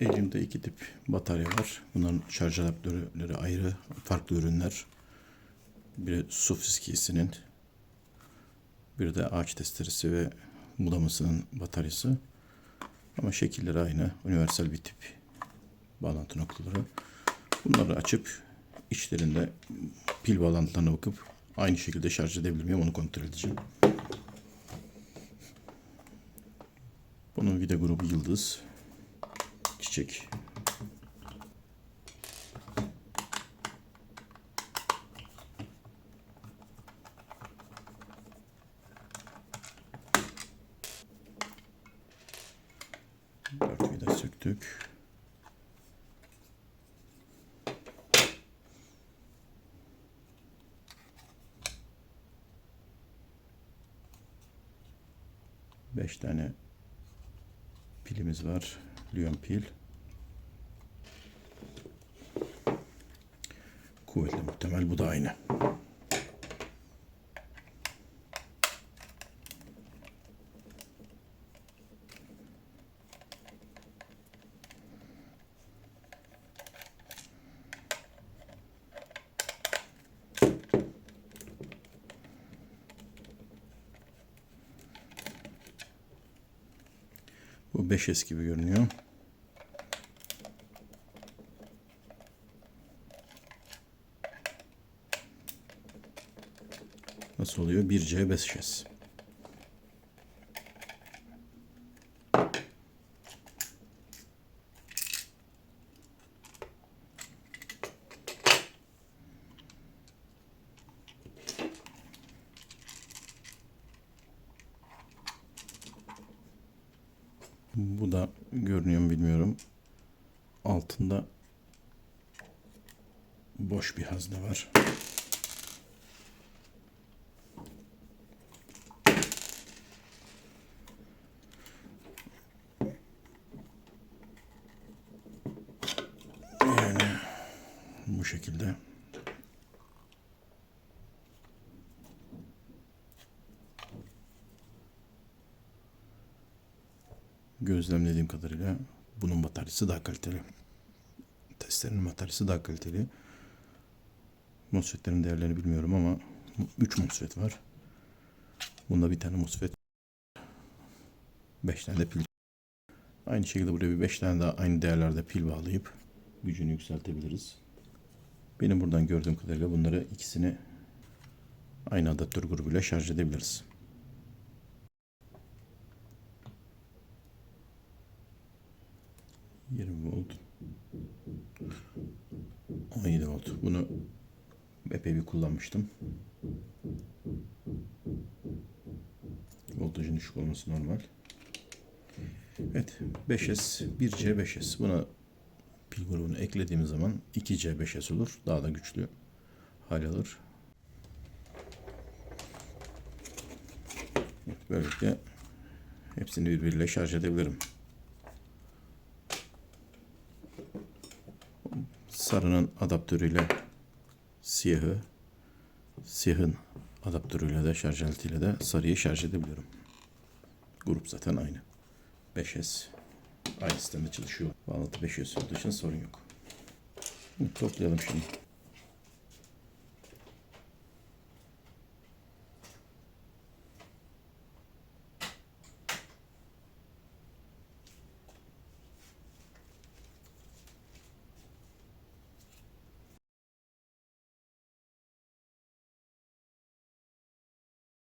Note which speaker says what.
Speaker 1: Elimde iki tip batarya var. Bunların şarj adaptörleri ayrı. Farklı ürünler. Biri su fiskiyesinin. Bir de ağaç testeresi ve budamasının bataryası. Ama şekilleri aynı. Universal bir tip bağlantı noktaları. Bunları açıp içlerinde pil bağlantılarına bakıp aynı şekilde şarj edebilir miyim onu kontrol edeceğim. Bunun vida grubu yıldız. Çiçek. Dört vida söktük. Beş tane pilimiz var. Lyon pil. Kuvvetli muhtemel bu da aynı. Bu 5S gibi görünüyor. Nasıl oluyor? 1C 5S. Bu da görünüyor mu bilmiyorum. Altında boş bir hazne var. Yani bu şekilde. Gözlemlediğim kadarıyla bunun bataryası daha kaliteli. Testlerin bataryası daha kaliteli. MOSFET'lerin değerlerini bilmiyorum ama 3 MOSFET var. Bunda bir tane MOSFET 5 tane de pil. Aynı şekilde buraya bir 5 tane daha aynı değerlerde pil bağlayıp gücünü yükseltebiliriz. Benim buradan gördüğüm kadarıyla bunları ikisini aynı adaptör grubuyla şarj edebiliriz. 20 volt. 17 volt. Bunu epey bir kullanmıştım. Voltajın düşük olması normal. Evet. 5S, 1C 5S. Buna pil grubunu eklediğimiz zaman 2C 5S olur. Daha da güçlü hal alır. Evet, böylelikle hepsini birbiriyle şarj edebilirim. sarının adaptörüyle siyahı, siyahın adaptörüyle de şarj aletiyle de sarıyı şarj edebiliyorum. Grup zaten aynı. 5S aynı sistemde çalışıyor. Bağlantı 5S olduğu için sorun yok. Toplayalım şimdi.